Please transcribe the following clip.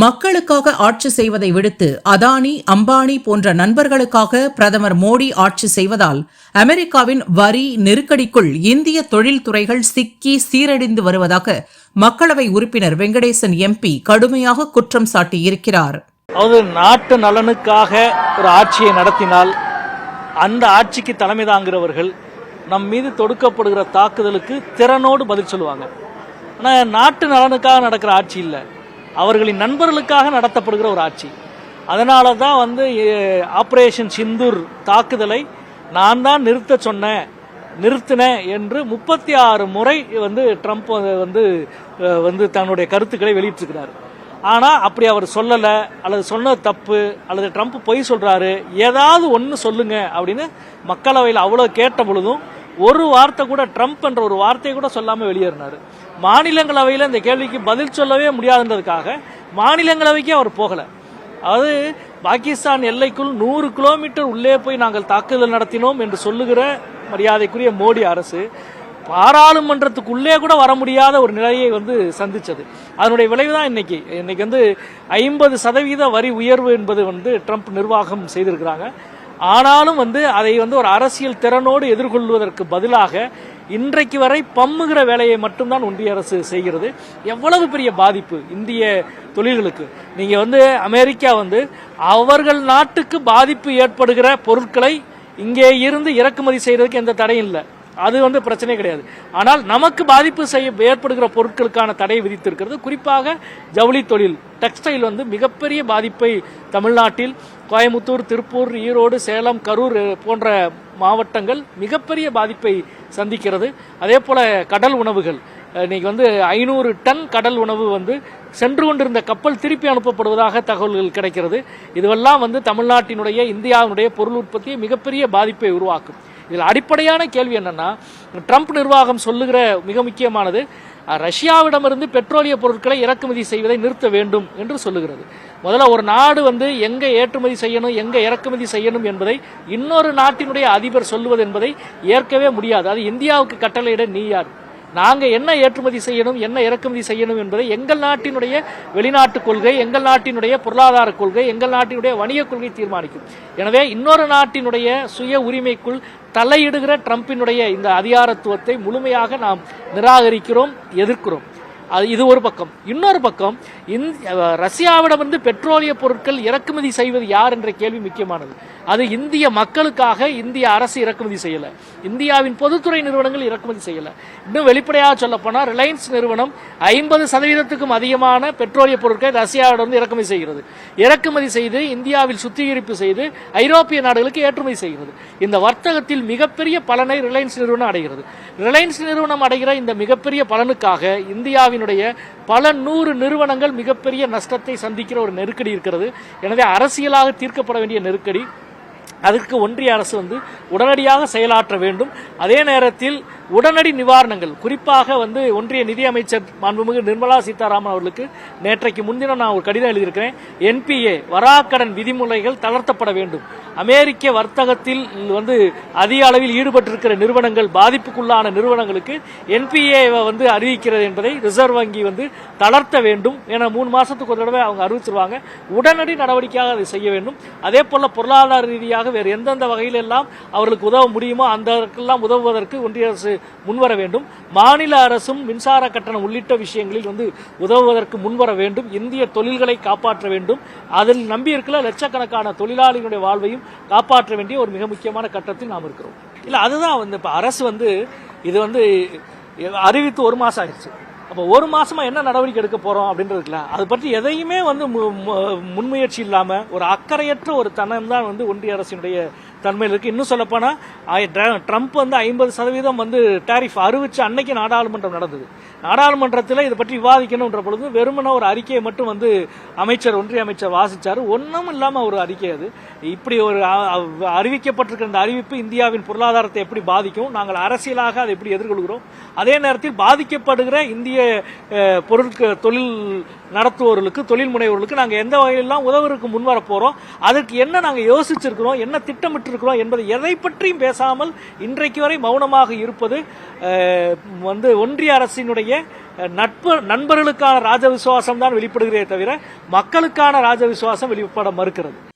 மக்களுக்காக ஆட்சி செய்வதை விடுத்து அதானி அம்பானி போன்ற நண்பர்களுக்காக பிரதமர் மோடி ஆட்சி செய்வதால் அமெரிக்காவின் வரி நெருக்கடிக்குள் இந்திய தொழில்துறைகள் சிக்கி சீரடைந்து வருவதாக மக்களவை உறுப்பினர் வெங்கடேசன் எம்பி கடுமையாக குற்றம் சாட்டியிருக்கிறார். அதாவது நாட்டு நலனுக்காக ஒரு ஆட்சியை நடத்தினால் அந்த ஆட்சிக்கு தலைமை தாங்கிறவர்கள் நம் மீது தொடுக்கப்படுகிற தாக்குதலுக்கு திறனோடு பதில் சொல்லுவாங்க. ஆனால் நாட்டு நலனுக்காக நடக்கிற ஆட்சி இல்லை. அவர்களின் நண்பர்களுக்காக நடத்தப்படுகிற ஒரு ஆட்சி. அதனால தான் வந்து ஆப்ரேஷன் சிந்தூர் தாக்குதலை நான் தான் நிறுத்த சொன்னேன் நிறுத்தினேன் என்று முப்பத்தி ஆறு முறை வந்து ட்ரம்ப் வந்து வந்து தன்னுடைய கருத்துக்களை வெளியிட்டிருக்கிறார். ஆனால் அப்படி அவர் சொல்லலை அல்லது சொன்னது தப்பு அல்லது ட்ரம்ப் பொய் சொல்கிறாரு ஏதாவது ஒன்று சொல்லுங்க அப்படின்னு மக்களவையில் அவ்வளோ கேட்ட பொழுதும் ஒரு வார்த்தை கூட ட்ரம்ப் என்ற ஒரு வார்த்தையை கூட சொல்லாமல் வெளியேறினார். மாநிலங்களவையில் இந்த கேள்விக்கு பதில் சொல்லவே முடியாதுன்றதுக்காக மாநிலங்களவைக்கே அவர் போகலை. அது பாகிஸ்தான் எல்லைக்குள் நூறு கிலோமீட்டர் உள்ளே போய் நாங்கள் தாக்குதல் நடத்தினோம் என்று சொல்லுகிற மரியாதைக்குரிய மோடி அரசு பாராளுமன்றத்துக்குள்ளே கூட வர முடியாத ஒரு நிலையை வந்து சந்தித்தது அதனுடைய விளைவு தான் இன்னைக்கு. இன்னைக்கு வந்து ஐம்பது சதவீத வரி உயர்வு என்பது வந்து ட்ரம்ப் நிர்வாகம் செய்திருக்கிறாங்க. ஆனாலும் வந்து அதை வந்து ஒரு அரசியல் திறனோடு எதிர்கொள்வதற்கு பதிலாக இன்றைக்கு வரை பம்முகிற வேலையை மட்டும்தான் ஒன்றிய அரசு செய்கிறது. எவ்வளவு பெரிய பாதிப்பு இந்திய தொழில்களுக்கு. நீங்கள் வந்து அமெரிக்கா வந்து அவர்கள் நாட்டுக்கு பாதிப்பு ஏற்படுகிற பொருட்களை இங்கே இருந்து இறக்குமதி செய்கிறதுக்கு எந்த தடையும் இல்லை. அது வந்து பிரச்சனை கிடையாது. ஆனால் நமக்கு பாதிப்பு செய்ய ஏற்படுகிற பொருட்களுக்கான தடை விதித்திருக்கிறது. குறிப்பாக ஜவுளி தொழில் டெக்ஸ்டைல் வந்து மிகப்பெரிய பாதிப்பை தமிழ்நாட்டில் கோயமுத்தூர் திருப்பூர் ஈரோடு சேலம் கரூர் போன்ற மாவட்டங்கள் மிகப்பெரிய பாதிப்பை சந்திக்கிறது. அதே போல கடல் உணவுகள் இன்னைக்கு வந்து ஐநூறு டன் கடல் உணவு வந்து சென்று கொண்டிருந்த கப்பல் திருப்பி அனுப்பப்படுவதாக தகவல்கள் கிடைக்கிறது. இதுவெல்லாம் வந்து தமிழ்நாட்டினுடைய இந்தியாவினுடைய பொருள் உற்பத்தியை மிகப்பெரிய பாதிப்பை உருவாக்கும். இதில் அடிப்படையான கேள்வி என்னென்னா ட்ரம்ப் நிர்வாகம் சொல்லுகிற மிக முக்கியமானது ரஷ்யாவிடமிருந்து பெட்ரோலிய பொருட்களை இறக்குமதி செய்வதை நிறுத்த வேண்டும் என்று சொல்லுகிறது. முதல்ல ஒரு நாடு வந்து எங்கே ஏற்றுமதி செய்யணும் எங்கே இறக்குமதி செய்யணும் என்பதை இன்னொரு நாட்டினுடைய அதிபர் சொல்லுவது என்பதை ஏற்கவே முடியாது. அது இந்தியாவுக்கு கட்டளையிட நீ யார்? நாங்கள் என்ன ஏற்றுமதி செய்யணும் என்ன இறக்குமதி செய்யணும் என்பதை எங்கள் நாட்டினுடைய வெளிநாட்டு கொள்கை எங்கள் நாட்டினுடைய பொருளாதார கொள்கை எங்கள் நாட்டினுடைய வணிக கொள்கை தீர்மானிக்கும். எனவே இன்னொரு நாட்டினுடைய சுய உரிமைக்குள் தலையிடுகிற ட்ரம்பினுடைய இந்த அதிகாரத்துவத்தை முழுமையாக நாம் நிராகரிக்கிறோம் எதிர்க்கிறோம். அது இது ஒரு பக்கம். இன்னொரு பக்கம் இந்த ரஷ்யாவிடமிருந்து பெட்ரோலிய பொருட்கள் இறக்குமதி செய்வது யார் என்ற கேள்வி முக்கியமானது. அது இந்திய மக்களுக்காக இந்திய அரசு இறக்குமதி செய்யலை. இந்தியாவின் பொதுத்துறை நிறுவனங்கள் இறக்குமதி செய்யலை. இன்னும் வெளிப்படையாக சொல்லப்போனால் ரிலையன்ஸ் நிறுவனம் ஐம்பது சதவீதத்துக்கும் அதிகமான பெட்ரோலிய பொருட்களை ரஷ்யாவிடமிருந்து இறக்குமதி செய்கிறது. இறக்குமதி செய்து இந்தியாவில் சுத்திகரிப்பு செய்து ஐரோப்பிய நாடுகளுக்கு ஏற்றுமதி செய்கிறது. இந்த வர்த்தகத்தில் மிகப்பெரிய பலனை ரிலையன்ஸ் நிறுவனம் அடைகிறது. ரிலையன்ஸ் நிறுவனம் அடைகிற இந்த மிகப்பெரிய பலனுக்காக இந்தியாவின் இந்தியாவினுடைய பல நூறு நிறுவனங்கள் மிகப்பெரிய நஷ்டத்தை சந்திக்கிற ஒரு நெருக்கடி இருக்கிறது. எனவே அரசியலாக தீர்க்கப்பட வேண்டிய நெருக்கடி அதற்கு ஒன்றிய அரசு வந்து உடனடியாக செயலாற்ற வேண்டும். அதே நேரத்தில் உடனடி நிவாரணங்கள் குறிப்பாக வந்து ஒன்றிய நிதி அமைச்சர் மாண்புமிகு நிர்மலா சீதாராமன் அவர்களுக்கு நேற்றைக்கு முன்தினம் நான் ஒரு கடிதம் எழுதியிருக்கிறேன். என்பிஏ வராக்கடன் விதிமுறைகள் தளர்த்தப்பட வேண்டும். அமெரிக்க வர்த்தகத்தில் வந்து அதிக அளவில் ஈடுபட்டிருக்கிற நிறுவனங்கள் பாதிப்புக்குள்ளான நிறுவனங்களுக்கு என்பிஏ வந்து அறிவிக்கிறது என்பதை ரிசர்வ் வங்கி வந்து தளர்த்த வேண்டும். என மூணு மாசத்துக்கு ஒரு தடவை அவங்க அறிவிச்சிருவாங்க. உடனடி நடவடிக்கையாக அதை செய்ய வேண்டும். அதே போல பொருளாதார ரீதியாக வேறு எந்தெந்த வகையிலெல்லாம் அவர்களுக்கு உதவ முடியுமோ அந்த உதவுவதற்கு ஒன்றிய அரசு முன்வர வேண்டும். மாநில அரசும் மின்சார கட்டணம் உள்ளிட்ட விஷயங்களில் வந்து உதவுவதற்கு முன்வர வேண்டும். இந்திய தொழில்களை காப்பாற்ற வேண்டும். அதில் நம்பியிருக்கிற லட்சக்கணக்கான தொழிலாளிகளுடைய வாழ்வையும் காப்பாற்ற வேண்டிய ஒரு மிக முக்கியமான கட்டத்தில் நாம் இருக்கிறோம். இல்லை அதுதான் வந்து இப்போ அரசு வந்து இது வந்து அறிவித்து ஒரு மாதம் ஆயிடுச்சு. அப்போ ஒரு மாசமா என்ன நடவடிக்கை எடுக்க போறோம் அப்படின்றதுல அது பற்றி எதையுமே வந்து மு- முன்முயற்சி இல்லாம ஒரு அக்கறையற்ற ஒரு தனம் தான் வந்து ஒன்றிய அரசினுடைய தன்மையில் இருக்கு. இன்னும் சொல்லப்போனால் ட்ரம்ப் வந்து ஐம்பது சதவீதம் வந்து டாரிஃப் அறிவிச்சு அன்னைக்கு நாடாளுமன்றம் நடந்தது. நாடாளுமன்றத்தில் இதை பற்றி விவாதிக்கணும்ன்ற பொழுது வெறுமன ஒரு அறிக்கையை மட்டும் வந்து அமைச்சர் ஒன்றிய அமைச்சர் வாசித்தார் ஒன்றும் இல்லாமல் ஒரு அறிக்கை அது. இப்படி ஒரு அறிவிக்கப்பட்டிருக்கிற இந்த அறிவிப்பு இந்தியாவின் பொருளாதாரத்தை எப்படி பாதிக்கும் நாங்கள் அரசியலாக அதை எப்படி எதிர்கொள்கிறோம் அதே நேரத்தில் பாதிக்கப்படுகிற இந்திய பொருட்கள் பொருட்க தொழில் நடத்துவோர்களுக்கு தொழில் முனைவோர்களுக்கு நாங்கள் எந்த வகையிலெல்லாம் உதவுறதுக்கு முன்வர போகிறோம் அதுக்கு என்ன நாங்கள் யோசிச்சிருக்கிறோம் என்ன திட்டமிட்டு பெற்றிருக்கிறோம் என்பது எதை பற்றியும் பேசாமல் இன்றைக்கு வரை மௌனமாக இருப்பது வந்து ஒன்றிய அரசினுடைய நட்பு நண்பர்களுக்கான ராஜ விசுவாசம் தான் வெளிப்படுகிறதே தவிர மக்களுக்கான ராஜ விசுவாசம் வெளிப்பட மறுக்கிறது.